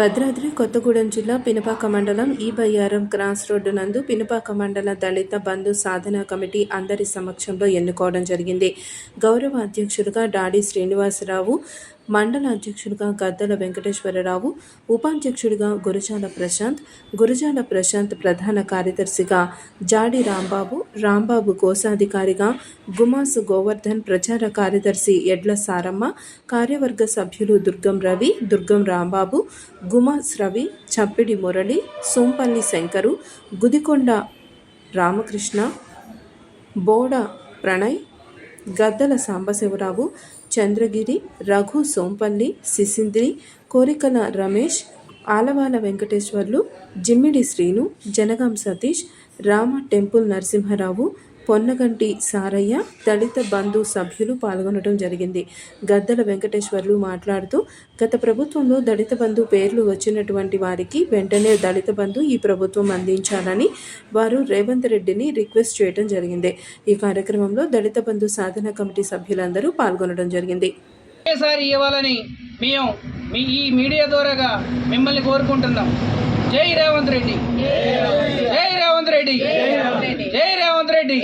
భద్రాద్రి కొత్తగూడెం జిల్లా పినపాక మండలం ఈ బయ్యారం క్రాస్ రోడ్డు నందు పినపాక మండల దళిత బంధు సాధన కమిటీ అందరి సమక్షంలో ఎన్నుకోవడం జరిగింది. గౌరవ అధ్యక్షులుగా డాడీ శ్రీనివాసరావు మండల అధ్యక్షుడిగా గద్దల వెంకటేశ్వరరావు ఉపాధ్యక్షుడిగా గురజాల ప్రశాంత్ గురజాల ప్రశాంత్ ప్రధాన కార్యదర్శిగా జాడి రాంబాబు రాంబాబు కోశాధికారిగా గుమాసు గోవర్ధన్ ప్రచార కార్యదర్శి ఎడ్ల సారమ్మ కార్యవర్గ సభ్యులు దుర్గం రవి దుర్గం రాంబాబు గుమాస్ రవి చప్పిడి మురళి సోంపల్లి శంకరు గుదికొండ రామకృష్ణ బోడ ప్రణయ్ గద్దల సాంబశివరావు చంద్రగిరి రఘు సోంపల్లి సిసింద్రి కోరికల రమేష్ ఆలవాల వెంకటేశ్వర్లు జిమ్మిడి శ్రీను జనగాం సతీష్ రామ టెంపుల్ నరసింహారావు పొన్నగంటి సారయ్య దళిత బంధు సభ్యులు పాల్గొనడం జరిగింది. గద్దల వెంకటేశ్వర్లు మాట్లాడుతూ గత ప్రభుత్వంలో దళిత బంధు పేర్లు వచ్చినటువంటి వారికి వెంటనే దళిత బంధు ఈ ప్రభుత్వం అందించాలని వారు రేవంత్ రెడ్డిని రిక్వెస్ట్ చేయడం జరిగింది. ఈ కార్యక్రమంలో దళిత బంధు సాధన కమిటీ సభ్యులందరూ పాల్గొనడం జరిగింది. ఒకేసారి ఇవ్వాలని మేము మీ ఈ మీడియా ద్వారాగా మిమ్మల్ని కోరుకుంటున్నాం. జై రేవంత్ రెడ్డి. జై రేవంత్ రెడ్డి. జై రేవంత్ రెడ్డి.